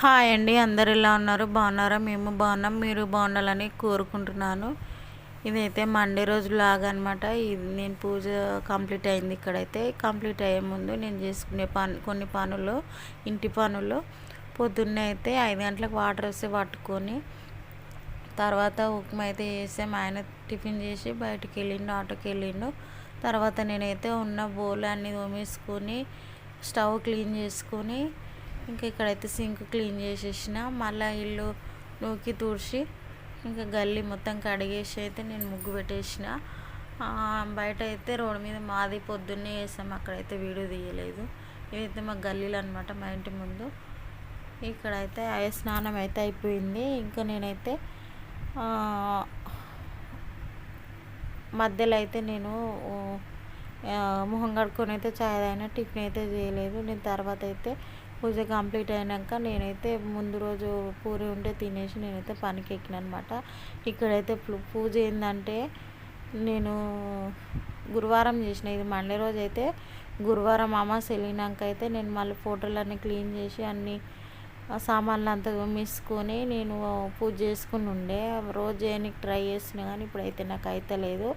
Hi అండి. అందరు ఎలా ఉన్నారు? బాగున్నారా? మేము బాగున్నాం. మీరు బాగుండాలని కోరుకుంటున్నాను. ఇదైతే మండే రోజు లాగా అనమాట ఇది నేను పూజ కంప్లీట్ అయింది ఇక్కడైతే. కంప్లీట్ అయ్యే ముందు నేను చేసుకునే పని కొన్ని పనులు ఇంటి పనులు. పొద్దున్నే అయితే ఐదు గంటలకు వాటర్ వస్తే పట్టుకొని తర్వాత ఉప్మా అయితే చేసాం ఆయన టిఫిన్ చేసి బయటకు వెళ్ళిండు ఆటోకి వెళ్ళిండు. తర్వాత నేనైతే ఉన్న బోల్ అన్ని తోమేసుకొని స్టవ్ క్లీన్ చేసుకొని ఇంకా ఇక్కడైతే సింక్ క్లీన్ చేసేసిన. మళ్ళీ ఇల్లు నూకి తుడిచి ఇంకా గల్లీ మొత్తం కడిగేసి అయితే నేను ముగ్గు పెట్టేసిన. బయట అయితే రోడ్డు మీద మాది పొద్దున్నే వేసాము అక్కడైతే వీడియో తీయలేదు. ఇదైతే మా గల్లీలు అనమాట మా ఇంటి ముందు. ఇక్కడైతే అయ స్నానం అయితే అయిపోయింది. ఇంకా నేనైతే మధ్యలో అయితే నేను మొహం కడుక్కొని అయితే చాయ్ తాగిన టిఫిన్ అయితే చేయలేదు. నేను తర్వాత అయితే పూజ కంప్లీట్ అయినాక నేనైతే ముందు రోజు పూరి ఉంటే తినేసి నేనైతే పనికి ఎక్కిన అనమాట ఇక్కడైతే పూజ ఏంటంటే నేను గురువారం చేసిన ఇది మండే రోజు అయితే గురువారం అమాస వెళ్ళినాక అయితే నేను మళ్ళీ ఫోటోలన్నీ క్లీన్ చేసి అన్నీ సామాన్లు అంతా తోమేసుకొని నేను పూజ చేసుకుని ఉండే. రోజు చేయడానికి ట్రై చేసిన కానీ ఇప్పుడైతే నాకు అయితే లేదు.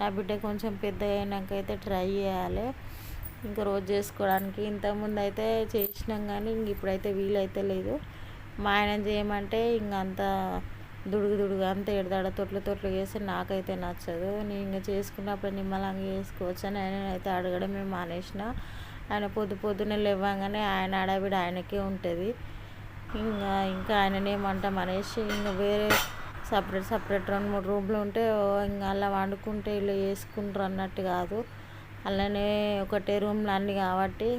నా బిడ్డ కొంచెం పెద్ద అయినాక అయితే ట్రై చేయాలి. ఇంకా రోజు చేసుకోవడానికి ఇంతకుముందు అయితే చేసినాం కానీ ఇంక ఇప్పుడైతే వీలైతే లేదు. మా ఆయన చేయమంటే ఇంక అంత దుడుగు దుడుగు అంత ఎడదాడ తొట్లు తొట్లు చేస్తే నాకైతే నచ్చదు. నేను ఇంకా చేసుకున్నప్పుడు నిమ్మలంగా చేసుకోవచ్చు అని ఆయన అయితే అడగడమే మానేసిన. ఆయన పొద్దు పొద్దున్నే లేవగానే ఆయన అడవిడ ఆయనకే ఉంటుంది. ఇంకా ఇంకా ఆయననేమంటాం అనేసి ఇంకా వేరే సపరేట్ సపరేట్ రెండు మూడు రూమ్లు ఉంటే ఇంకా అలా వండుకుంటే ఇలా చేసుకుంటారు అన్నట్టు కాదు. అలానే ఒకటే రూమ్లో అన్నీ కాబట్టి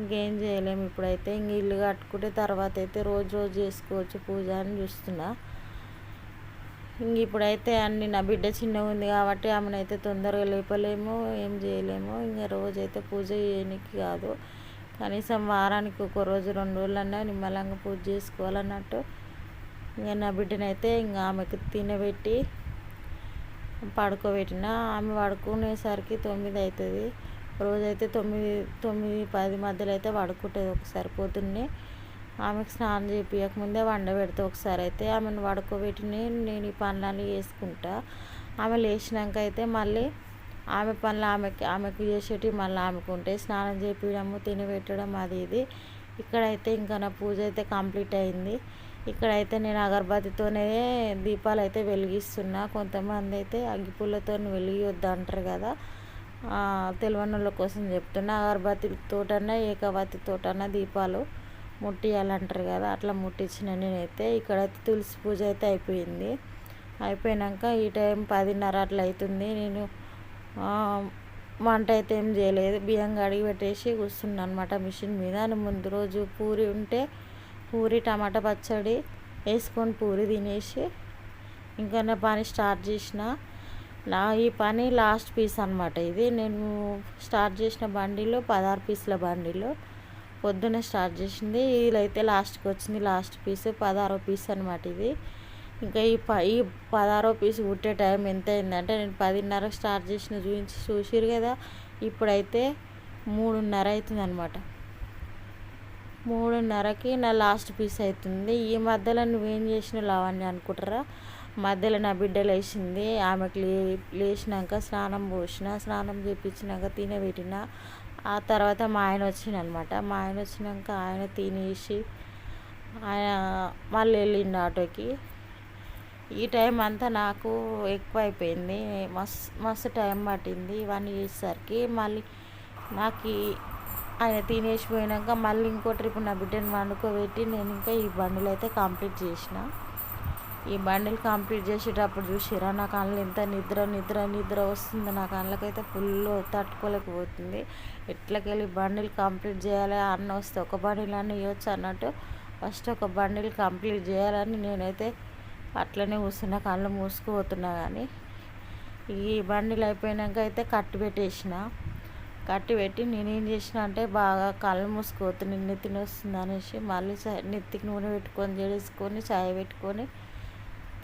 ఇంకేం చేయలేము ఇప్పుడైతే. ఇంక ఇల్లు కట్టుకుంటే తర్వాత అయితే రోజు రోజు చేసుకోవచ్చు పూజ అని చూస్తున్నా. ఇంక ఇప్పుడైతే అన్ని నా బిడ్డ చిన్నగా ఉంది కాబట్టి ఆమెనైతే తొందరగా లేపలేము ఏం చేయలేము. ఇంకా రోజైతే పూజ చేయడానికి కాదు. కనీసం వారానికి ఒక రోజు రెండు రోజులన్నా నిమ్మలంగా పూజ చేసుకోవాలన్నట్టు. ఇంకా నా బిడ్డనైతే ఇంకా ఆమెకు తినబెట్టి పడుకోబెట్టిన ఆమె పడుకునేసరికి తొమ్మిది అవుతుంది రోజైతే తొమ్మిది తొమ్మిది పది మధ్యలో అయితే పడుకుంటుంది ఒకసారి. పొద్దున్నే ఆమెకు స్నానం చేయకముందే వండ పెడితే ఒకసారి అయితే ఆమెను పడుకోబెట్టి నేను ఈ పనులన్నీ చేసుకుంటా. ఆమె లేచినాక అయితే మళ్ళీ ఆమె పనులు ఆమెకి ఆమెకు చేసేటివి మళ్ళీ ఆమెకు ఉంటాయి. స్నానం చేపించడము తినబెట్టడం అది ఇది. ఇక్కడైతే ఇంకా నా పూజ అయితే కంప్లీట్ అయింది. ఇక్కడైతే నేను అగరబత్తితోనే దీపాలు అయితే వెలిగిస్తున్నా. కొంతమంది అయితే అగ్గిపుల్లతో వెలిగివద్దు అంటారు కదా. తెలివనుల కోసం చెప్తున్నా. అగరబత్తితోటన్నా ఏకవత్తితోటన్నా దీపాలు ముట్టియాలంటారు కదా. అట్లా ముట్టించిన నేనైతే ఇక్కడైతే తులసి పూజ అయితే అయిపోయింది. అయిపోయాక ఈ టైం పదిన్నర అట్లా అవుతుంది నేను వంట అయితే ఏం చేయలేదు. బియ్యం కడిగి పెట్టేసి కూర్చున్నాను అనమాట మిషన్ మీద. ముందు రోజు పూరి ఉంటే పూరి టమాటా పచ్చడి వేసుకొని పూరి తినేసి ఇంకా నా పని స్టార్ట్ చేసిన. నా ఈ పని లాస్ట్ పీస్ అనమాట ఇది. నేను స్టార్ట్ చేసిన బండిలో పదహారు పీసుల బండిలో పొద్దున్నే స్టార్ట్ చేసింది. అయితే లాస్ట్కి వచ్చింది లాస్ట్ పీస్ పదహారో పీస్ అనమాట ఇది. ఇంకా ఈ ప ఈ పదహారో పీస్ కుట్టే టైం ఎంత అయిందంటే నేను పదిన్నర స్టార్ట్ చేసిన చూపించి చూసిరు కదా ఇప్పుడైతే మూడున్నర అవుతుంది అనమాట మూడున్నరకి నా లాస్ట్ పీస్ అవుతుంది. ఈ మధ్యలో నువ్వేం చేసిన లావణ్య అనుకుంటారా? మధ్యలో నా బిడ్డ లేచింది. ఆమెకు లే లేచినాక స్నానం పోసిన స్నానం చేపించినాక తినబెట్టిన ఆ తర్వాత మా ఆయన వచ్చిన అనమాట మా ఆయన వచ్చినాక ఆయన తినేసి ఆయన మళ్ళీ వెళ్ళిండు ఆటోకి. ఈ టైం అంతా నాకు ఎక్కువ అయిపోయింది మస్తు మస్తు టైం పట్టింది. ఇవన్నీ చేసేసరికి మళ్ళీ నాకు ఆయన తినేసిపోయినాక మళ్ళీ ఇంకో ట్రిప్ నా బిడ్డని వండుకోబెట్టి నేను ఇంకా ఈ బండిలు అయితే కంప్లీట్ చేసిన. ఈ బండిలు కంప్లీట్ చేసేటప్పుడు చూసిరా నా కళ్ళు ఎంత నిద్ర నిద్ర నిద్ర వస్తుంది. నా కళ్ళకైతే ఫుల్ తట్టుకోలేకపోతుంది. ఎట్లకెళ్ళి బండిలు కంప్లీట్ చేయాలి అన్న వస్తే ఒక బండిల్ అన్న ఇవ్వచ్చు అన్నట్టు ఫస్ట్ ఒక బండిల్ కంప్లీట్ చేయాలని నేనైతే అట్లనే కూర్చున్న కళ్ళు మూసుకుపోతున్నా కానీ. ఈ బండిలు అయిపోయినాక అయితే కట్టు పెట్టేసిన. కట్టి పెట్టి నేనేం చేసిన అంటే బాగా కళ్ళు మూసుకోవద్దు నెత్తి వస్తుంది అనేసి మళ్ళీ నెత్తికి నూనె పెట్టుకొని జడేసుకొని చాయ్ పెట్టుకొని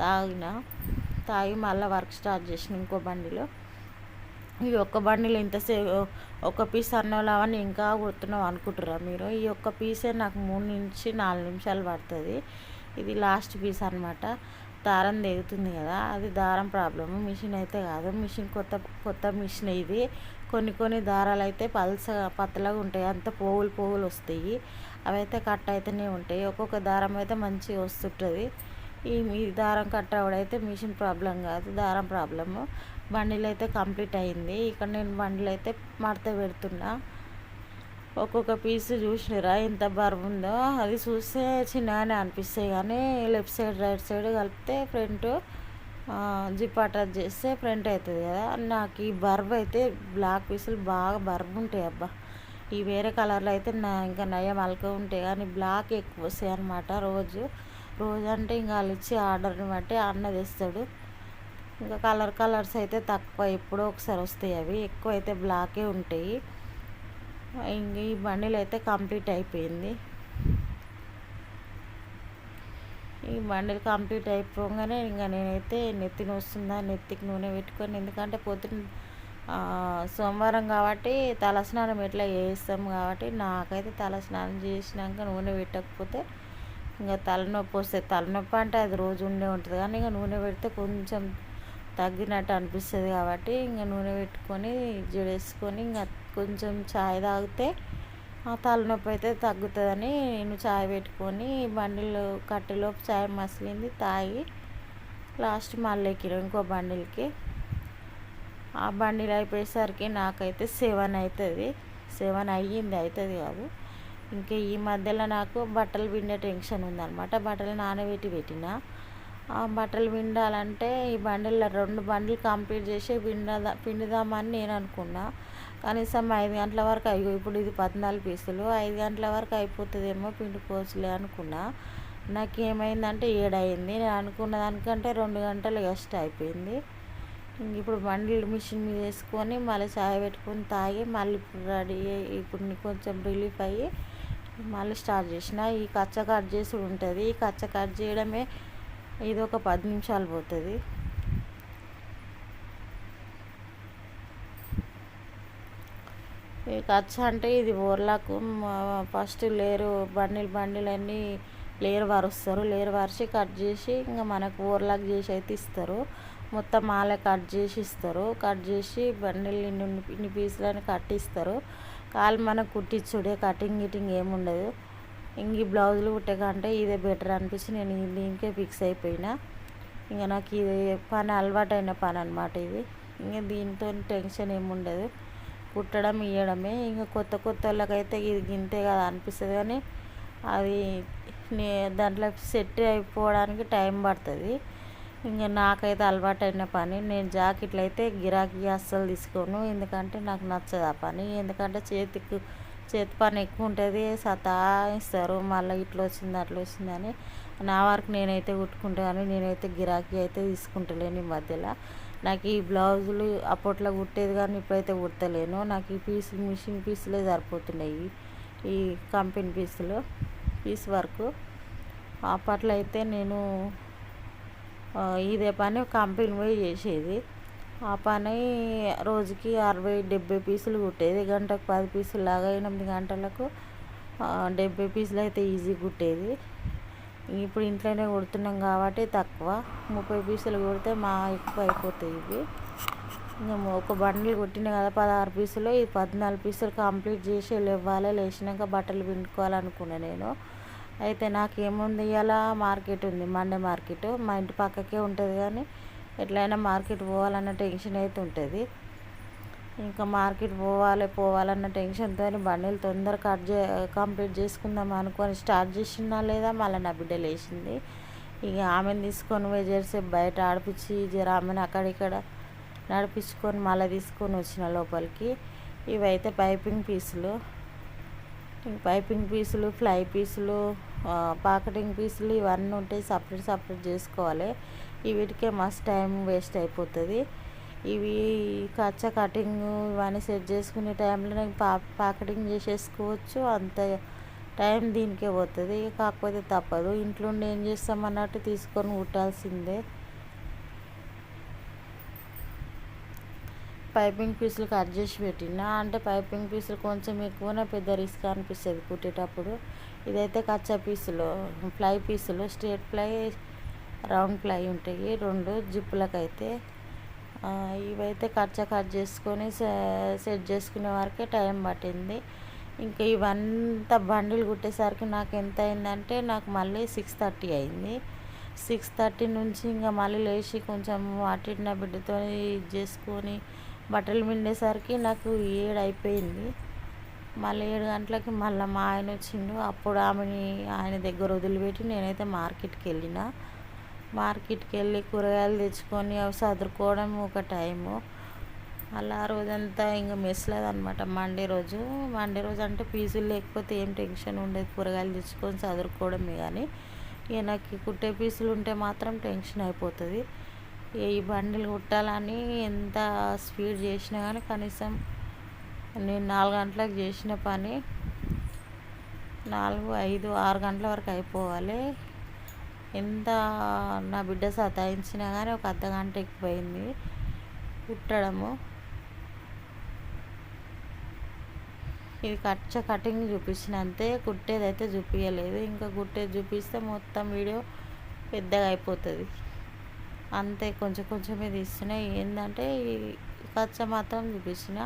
తాగిన. తాగి మళ్ళీ వర్క్ స్టార్ట్ చేసిన ఇంకో బండిలో. ఈ ఒక్క బండిలో ఇంతసేపు ఒక పీస్ అన్నోలావని ఇంకా కుడుతున్నావు అనుకుంటారా మీరు? ఈ ఒక్క పీసే నాకు మూడు నుంచి నాలుగు నిమిషాలు పడుతుంది. ఇది లాస్ట్ పీస్ అనమాట దారం తెగుతుంది కదా అది దారం ప్రాబ్లము. మిషన్ అయితే కాదు. మిషన్ కొత్త కొత్త మిషన్ ఇది. కొన్ని కొన్ని దారాలు అయితే పలస పతలగా ఉంటాయి. అంత పోగులు పోగులు వస్తాయి. అవి అయితే కట్ అయితేనే ఉంటాయి. ఒక్కొక్క దారం అయితే మంచిగా వస్తుంటుంది. ఈ మీ దారం కట్ అవడైతే మిషన్ ప్రాబ్లం కాదు. దారం ప్రాబ్లము. బండిలు అయితే కంప్లీట్ అయింది. ఇక్కడ నేను బండిలు అయితే మడత పెడుతున్నా. ఒక్కొక్క పీస్ చూసినారా? ఎంత బరువు ఉందో. అది చూస్తే చిన్నగానే అనిపిస్తాయి. కానీ లెఫ్ట్ సైడ్ రైట్ సైడ్ కలిపితే ఫ్రంట్ జిప్ అటాచ్ చేస్తే ఫ్రంట్ అవుతుంది కదా. నాకు ఈ బర్బ్ అయితే బ్లాక్ పీసులు బాగా బర్బ్ ఉంటాయి అబ్బా. ఈ వేరే కలర్లో అయితే నా ఇంకా నయం అలక ఉంటాయి కానీ బ్లాక్ ఎక్కువ వస్తాయి అనమాట రోజు. రోజు అంటే ఇంకా వాళ్ళు ఇచ్చి ఆర్డర్ని బట్టి అన్న తెస్తాడు. ఇంకా కలర్ కలర్స్ అయితే తక్కువ ఎప్పుడో ఒకసారి వస్తాయి అవి. ఎక్కువ అయితే బ్లాకే ఉంటాయి. ఇంక ఈ బండిల్ అయితే కంప్లీట్ అయిపోయింది. ఈ బండిల్ కంప్లీట్ అయిపోగానే ఇంకా నేనైతే నెత్తిని వస్తుందా నెత్తికి నూనె పెట్టుకొని ఎందుకంటే పొద్దున్న సోమవారం కాబట్టి తలస్నానం ఎట్లా చేస్తాం కాబట్టి నాకైతే తలస్నానం చేసినాక నూనె పెట్టకపోతే ఇంకా తలనొప్పి వస్తుంది తలనొప్పి అంటే అది రోజు ఉండే ఉంటుంది కానీ ఇంకా నూనె పెడితే కొంచెం తగ్గినట్టు అనిపిస్తుంది కాబట్టి ఇంకా నూనె పెట్టుకొని జడేసుకొని ఇంకా కొంచెం చాయ్ తాగితే ఆ తలనొప్పి అయితే తగ్గుతుందని నేను చాయ్ పెట్టుకొని బండిలు కట్టెలోపు చాయ్ మసిలింది తాగి లాస్ట్ మళ్ళీ ఎక్కిన ఇంకో బండిల్కి. ఆ బండిలు అయిపోయేసరికి నాకైతే సెవెన్ అవుతుంది సెవెన్ అయ్యింది అవుతుంది కాదు. ఇంకా ఈ మధ్యలో నాకు బట్టలు పిండే టెన్షన్ ఉందన్నమాట. బట్టలు నానబెట్టి పెట్టిన. బట్టలు పిండాలంటే ఈ బండిల్లో రెండు బండ్లు కంప్లీట్ చేసి పిండదా పిండుదామని నేను అనుకున్నా. కనీసం ఐదు గంటల వరకు అయ్యో ఇప్పుడు ఇది పద్నాలుగు పీసులు ఐదు గంటల వరకు అయిపోతుందేమో పిండుకోవచ్చులే అనుకున్నా. నాకు ఏమైందంటే ఏడైంది నేను అనుకున్న దానికంటే రెండు గంటలు ఎస్ట్ అయిపోయింది. ఇప్పుడు బండిలు మిషన్ మీద వేసుకొని మళ్ళీ చాయ్ పెట్టుకొని తాగి మళ్ళీ ఇప్పుడు రెడీ ఇప్పుడు కొంచెం రిలీఫ్ అయ్యి మళ్ళీ స్టార్ట్ చేసిన. ఈ కచ్చ కట్ చేసి ఉంటుంది. ఈ కచ్చ కట్ చేయడమే ఇది ఒక పది నిమిషాలు పోతుంది. ఖర్చు కచ్చ అంటే ఇది ఓర్లకు ఫస్ట్ లేరు బండిలు బండిలు అన్నీ లేరు వరుస్తారు. లేరు వరిచి కట్ చేసి ఇంకా మనకు ఓర్లాక్ చేసి అయితే ఇస్తారు. మొత్తం మాలే కట్ చేసి ఇస్తారు. కట్ చేసి బండిలు ఇన్ని ఇన్ని పీసులని కట్టిస్తారు. కాలు మనకు కుట్టించుడే కటింగ్ గిటింగ్ ఏముండదు. ఇంక ఈ బ్లౌజులు కుట్టకంటే ఇదే బెటర్ అనిపించి నేను దీనికే ఫిక్స్ అయిపోయినా. ఇంకా నాకు ఇది పని అలవాటైన పని అనమాట ఇది. ఇంకా దీంతో టెన్షన్ ఏముండదు కుట్టడం ఇవ్వడమే ఇంకా కొత్త కొత్త వాళ్ళకైతే ఇది గింతే కదా అనిపిస్తుంది. కానీ అది నే దాంట్లో సెట్ అయిపోవడానికి టైం పడుతుంది. ఇంకా నాకైతే అలవాటైన పని. నేను జాకెట్లు అయితే గిరాకీ అస్సలు తీసుకోను. ఎందుకంటే నాకు నచ్చదు ఆ పని. ఎందుకంటే చేతికి చేతి పని ఎక్కువ ఉంటుంది సతాయిస్తారు మళ్ళీ ఇట్లా వచ్చింది అట్లా వచ్చిందని నా వరకు నేనైతే కుట్టుకుంటాను నేనైతే గిరాకీ అయితే తీసుకుంటలేను ఈ మధ్యలో. నాకు ఈ బ్లౌజులు అప్పట్లో కుట్టేది కానీ ఇప్పుడైతే కుట్టలేను నాకు ఈ పీస్ మిషన్ పీసులే సరిపోతున్నాయి ఈ కంపెనీ పీసులు పీస్ వర్క్. అప్పట్లో అయితే నేను ఇదే పని కంపెనీ పోయి చేసేది. ఆ పని రోజుకి అరవై డెబ్బై పీసులు కుట్టేది. గంటకు పది పీసులు లాగా ఎనిమిది గంటలకు డెబ్బై పీసులు అయితే ఈజీ కుట్టేది. ఇప్పుడు ఇంట్లోనే కుడుతున్నాం కాబట్టి తక్కువ. ముప్పై పీసులు కుడితే మా ఎక్కువ అయిపోతాయి ఇవి. మేము ఒక బండిల్ కుట్టిన కదా పదహారు పీసులు ఈ పద్నాలుగు పీసులు కంప్లీట్ చేసి ఇవ్వాలి లేచినాక బట్టలు పిండుకోవాలనుకున్నా నేను. అయితే నాకేముంది ఇలా మార్కెట్ ఉంది మండే మార్కెట్. మా ఇంటి పక్కకే ఉంటుంది కానీ ఎట్లయినా మార్కెట్ పోవాలన్న టెన్షన్ అయితే ఉంటుంది. ఇంకా మార్కెట్ పోవాలి పోవాలన్న టెన్షన్తో బండిలు తొందర కట్ చే కంప్లీట్ చేసుకుందాం అనుకొని స్టార్ట్ చేసినా లేదా మళ్ళీ నా బిడ్డ లేచింది. ఇక ఆమెను తీసుకొని పోయి చేసి బయట ఆడిపించి జర ఆమెను అక్కడిక్కడ నడిపించుకొని మళ్ళీ తీసుకొని వచ్చిన లోపలికి. ఇవైతే పైపింగ్ పీసులు. పైపింగ్ పీసులు ఫ్లై పీసులు పాకెటింగ్ పీసులు ఇవన్నీ ఉంటాయి సపరేట్ సపరేట్ చేసుకోవాలి. వీటికే మస్తు టైం వేస్ట్ అయిపోతుంది. ఇవి కచ్చ కటింగ్ ఇవన్నీ సెట్ చేసుకునే టైంలో పా ప్యాకెటింగ్ చేసేసుకోవచ్చు. అంత టైం దీనికే పోతుంది. కాకపోతే తప్పదు. ఇంట్లో ఉండి ఏం చేస్తామన్నట్టు తీసుకొని కుట్టాల్సిందే. పైపింగ్ పీసులు కట్ చేసి పెట్టినా అంటే పైపింగ్ పీసులు కొంచెం ఎక్కువనే పెద్ద రిస్క్ అనిపిస్తుంది కుట్టేటప్పుడు. ఇదైతే కచ్చా పీసులు ఫ్లై పీసులు స్ట్రేట్ ఫ్లై రౌండ్ ఫ్లై ఉంటాయి. రెండు జిప్పులకైతే. ఇవైతే ఖర్చు కట్ చేసుకొని సెట్ చేసుకునే వరకే టైం పట్టింది. ఇంకా ఇవంతా బండిలు కుట్టేసరికి నాకు ఎంత అయిందంటే నాకు మళ్ళీ సిక్స్ థర్టీ అయింది. సిక్స్ థర్టీ నుంచి ఇంకా మళ్ళీ లేచి కొంచెం అటు నా బిడ్డతో ఇది చేసుకొని బట్టలు మిండేసరికి నాకు ఏడు అయిపోయింది. మళ్ళీ ఏడు గంటలకి మళ్ళీ మా ఆయన వచ్చిండు. అప్పుడు ఆమెని ఆయన దగ్గర వదిలిపెట్టి నేనైతే మార్కెట్కి వెళ్ళిన. మార్కెట్కి వెళ్ళి కూరగాయలు తెచ్చుకొని అవి చదువుకోవడం ఒక టైము. అలా రోజంతా ఇంకా మెస్లేదు అనమాట మండే రోజు మండే రోజు అంటే పీజులు లేకపోతే ఏం టెన్షన్ ఉండేది. కూరగాయలు తెచ్చుకొని చదువుకోవడమే కానీ ఇక నాకు కుట్టే పీసులు ఉంటే మాత్రం టెన్షన్ అయిపోతుంది. ఈ బండిలు కుట్టాలని ఎంత స్పీడ్ చేసినా కానీ కనీసం నేను నాలుగు గంటలకు చేసిన పని నాలుగు ఐదు ఆరు గంటల వరకు అయిపోవాలి. ఎంత నా బిడ్డ సతాయించినా కానీ ఒక అర్ధ గంట ఎక్కువైంది కుట్టడము. ఇది కచ్చ కటింగ్ చూపించిన అంతే కుట్టేది అయితే చూపించలేదు ఇంకా కుట్టేది చూపిస్తే మొత్తం వీడియో పెద్దగా అయిపోతుంది. అంతే కొంచెం కొంచెమే తీస్తున్నా. ఏంటంటే ఈ కచ్చ మాత్రం చూపించిన.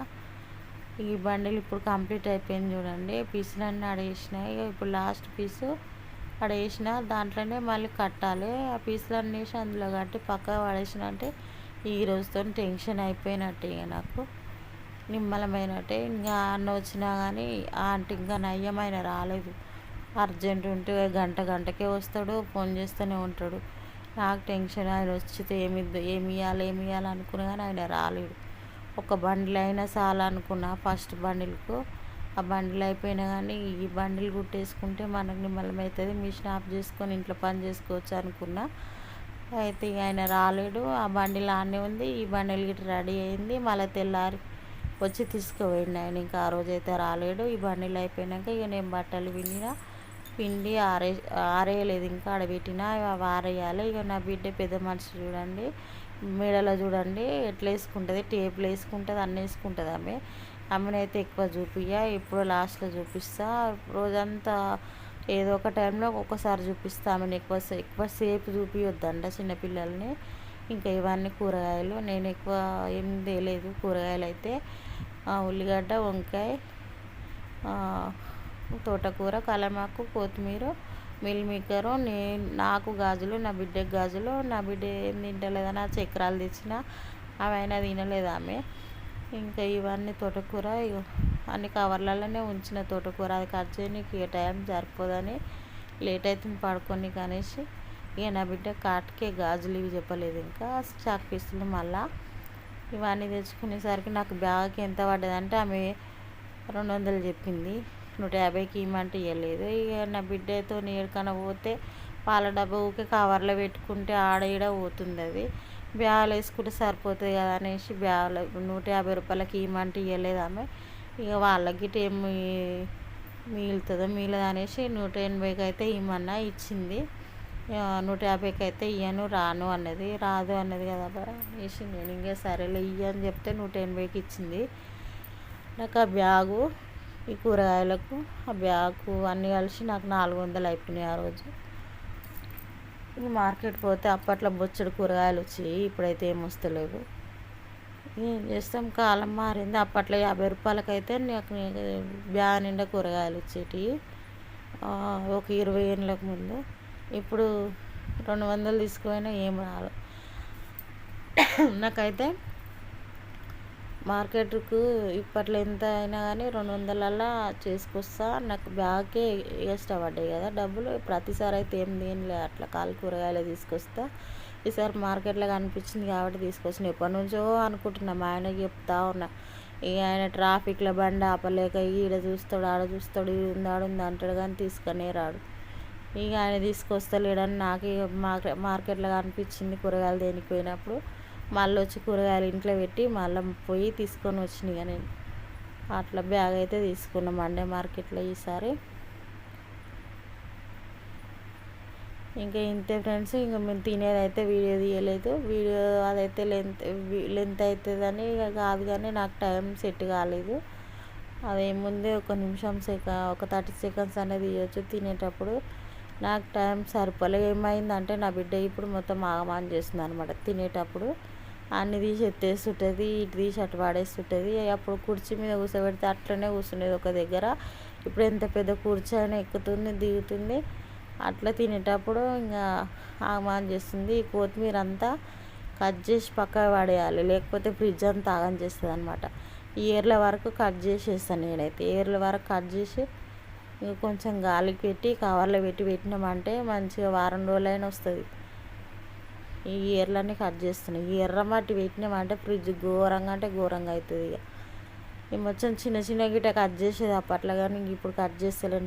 ఈ బండిలు ఇప్పుడు కంప్లీట్ అయిపోయింది చూడండి. పీసులన్నీ అడిగేసినాయి ఇప్పుడు లాస్ట్ పీసు అడేసిన దాంట్లోనే మళ్ళీ కట్టాలి. ఆ పీసులన్నీ వేసి అందులో కట్టి పక్క పడేసిన అంటే ఈ రోజుతో టెన్షన్ అయిపోయినట్టే ఇక నాకు. నిమ్మలమైనట్టే. ఇంకా అన్న వచ్చినా కానీ ఆంటీ ఇంకా నయ్యమైన రాలేదు. అర్జెంట్ ఉంటే గంట గంటకే వస్తాడు ఫోన్ చేస్తూనే ఉంటాడు. నాకు టెన్షన్ ఆయన వచ్చితే ఏమి ఏమి ఇవ్వాలి ఏమి ఇవ్వాలి అనుకున్నా కానీ ఆయన రాలేడు ఒక బండిల్ అయినా చాలా అనుకున్నా ఫస్ట్ బండిల్కు. ఆ బండ్లు అయిపోయినా కానీ ఈ బండిలు కుట్టేసుకుంటే మనకు నిమ్మలమవుతుంది మిషన్ ఆఫ్ చేసుకొని ఇంట్లో పని చేసుకోవచ్చు అనుకున్నా. అయితే ఆయన రాలేడు. ఆ బండిల్ ఆనే ఉంది. ఈ బండిలు గిట్ట రెడీ అయింది. మళ్ళీ తెల్లారి వచ్చి తీసుకుపోయిండు ఆయన. ఇంకా ఆ రోజు అయితే రాలేడు. ఈ బండిలు అయిపోయినాక ఇక నేను బట్టలు పిండిన. పిండి ఆరే ఆరేయలేదు. ఇంకా ఆడబెట్టిన అవి ఆరేయాలి. ఇక నా బిడ్డ పెద్ద మనిషి చూడండి. మెడలో చూడండి. ఎట్లా వేసుకుంటుంది? టేపులు వేసుకుంటుంది. అన్నీ వేసుకుంటుంది ఆమె. అమ్మనైతే అయితే ఎక్కువ చూపియ్యా ఇప్పుడు లాస్ట్లో చూపిస్తా. రోజంతా ఏదో ఒక టైంలో ఒక్కొక్కసారి చూపిస్తా ఆమెను ఎక్కువ ఎక్కువ సేపు చూపించొద్దంట చిన్నపిల్లల్ని. ఇంకా ఇవన్నీ కూరగాయలు నేను ఎక్కువ ఏం తేలేదు కూరగాయలు అయితే ఉల్లిగడ్డ వంకాయ తోటకూర కలమాకు కొత్తిమీర మిల్ మేకరు నేను నాకు గాజులు నా బిడ్డకి గాజులు నా బిడ్డ ఏం తింటలేదని ఆ చక్రాలు తెచ్చిన అవి అయినా తినలేదు ఆమె? ఇంకా ఇవన్నీ తోటకూర అన్ని కవర్లలోనే ఉంచిన తోటకూర. అది కట్ చేయడానికి ఏ టైం సరిపోదని లేట్ అవుతుంది పడుకొని కనేసి ఇక నా బిడ్డ కాటుకే గాజులు ఇవి చెప్పలేదు ఇంకా. చాక్ పీసులు మళ్ళా ఇవన్నీ తెచ్చుకునేసరికి నాకు బ్యాగ్కి ఎంత పడ్డదంటే ఆమె రెండు వందలు చెప్పింది. నూట యాభైకి ఇవ్వమంటే ఇవ్వలేదు ఇక నా బిడ్డతో నీడకన పోతే పాల డబ్బా ఊకే కవర్లో పెట్టుకుంటే ఆడ ఈడ పోతుంది అది. బ్యాగులు వేసుకుంటే సరిపోతుంది కదా అనేసి బ్యాగులు నూట యాభై రూపాయలకి ఇవ్వమంటే ఇవ్వలేదు ఆమె. ఇక వాళ్ళకి ఏం మిగులుతుందో మిగలదు అనేసి నూట ఎనభైకి అయితే ఏమన్నా ఇచ్చింది. నూట యాభైకి అయితే ఇయ్యను రాను అన్నది. రాదు అన్నది కదా అనేసి నేను ఇంకా సరేలే ఇయ్యని చెప్తే నూట ఎనభైకి ఇచ్చింది. నాకు ఆ బ్యాగు ఈ కూరగాయలకు ఆ బ్యాగు అన్నీ కలిసి నాకు నాలుగు వందలు అయిపోయినాయి ఆ రోజు. ఇంక మార్కెట్ పోతే అప్పట్లో బొచ్చడు కూరగాయలు వచ్చాయి ఇప్పుడైతే ఏం వస్తలేవు. ఏం చేస్తాం? కాలం మారింది. అప్పట్లో యాభై రూపాయలకైతే నాకు బ్యాగ్ నిండా కూరగాయలు వచ్చేటివి ఒక ఇరవై ఏళ్ళకు ముందు. ఇప్పుడు రెండు వందలు తీసుకుపోయినా ఏం రాదు నాకైతే మార్కెట్కు ఇప్పట్లో ఎంత అయినా కానీ రెండు వందలల్లా చేసుకొస్తా. నాకు బ్యాగ్కే ఎక్స్ట్రా పడ్డాయి కదా డబ్బులు. ప్రతిసారి అయితే ఏం దేనిలే అట్లా కాలు కూరగాయలు తీసుకొస్తా. ఈసారి మార్కెట్లో కనిపించింది కాబట్టి తీసుకొచ్చిన ఎప్పటి నుంచో అనుకుంటున్నా. మా ఆయనకి చెప్తా ఉన్నా. ఇక ఆయన ట్రాఫిక్లో బండి ఆపలేక ఈడ చూస్తాడు ఆడ చూస్తాడు ఇది ఉంది ఉంది అంటాడు కానీ తీసుకునే రాడు. ఇక ఆయన తీసుకొస్తలేడని నాకు మార్కెట్లో కనిపించింది కూరగాయలు దేనికి పోయినప్పుడు. మళ్ళీ వచ్చి కూరగాయలు ఇంట్లో పెట్టి మళ్ళీ పోయి తీసుకొని వచ్చినాయి నేను. అట్లా బ్యాగ్ అయితే తీసుకున్నాం మండే మార్కెట్లో ఈసారి. ఇంకా ఇంతే ఫ్రెండ్స్ ఇంకా మేము తినేది అయితే వీడియో తీయలేదు. వీడియో అదైతే లెంత్ లెంత్ అవుతుందని ఇక కాదు కానీ నాకు టైం సెట్ కాలేదు. అదేముంది ఒక నిమిషం సెక ఒక థర్టీ సెకండ్స్ అనేది ఇవ్వచ్చు తినేటప్పుడు. నాకు టైం సరిపోలేదు ఏమైందంటే నా బిడ్డ ఇప్పుడు మొత్తం ఆగమాన్ చేస్తుంది అనమాట తినేటప్పుడు. అన్ని తీసి ఎత్తేస్తుంటుంది ఇటు తీసి అటు పాడేస్తుంటుంది. అప్పుడు కుర్చీ మీద కూర్చోబెడితే అట్లనే కూర్చునేది ఒక దగ్గర. ఇప్పుడు ఎంత పెద్ద కుర్చీ అయినా ఎక్కుతుంది దిగుతుంది. అట్లా తినేటప్పుడు ఇంకా ఆగమాన్ చేస్తుంది. ఈ కొత్తిమీర అంతా కట్ చేసి పక్క పడేయాలి. లేకపోతే ఫ్రిడ్జ్ అంతా ఆగం చేస్తుంది అనమాట ఈ ఏర్ల వరకు కట్ చేసేస్తాను నేనైతే. ఏర్ల వరకు కట్ చేసి ఇంకా కొంచెం గాలికి పెట్టి కవర్లో పెట్టి పెట్టినామంటే మంచిగా వారం రోజులైనా వస్తుంది. ఈ ఎర్లన్నీ కట్ చేస్తున్నాయి ఈ ఎర్ర మట్టి పెట్టినామంటే ఫ్రిడ్జ్ ఘోరంగా అంటే ఘోరంగా అవుతుంది ఇక. ఈ మొత్తం చిన్న చిన్న గిట్ట కట్ చేసేది అప్పట్లో కానీ ఇప్పుడు కట్ చేస్తలేను.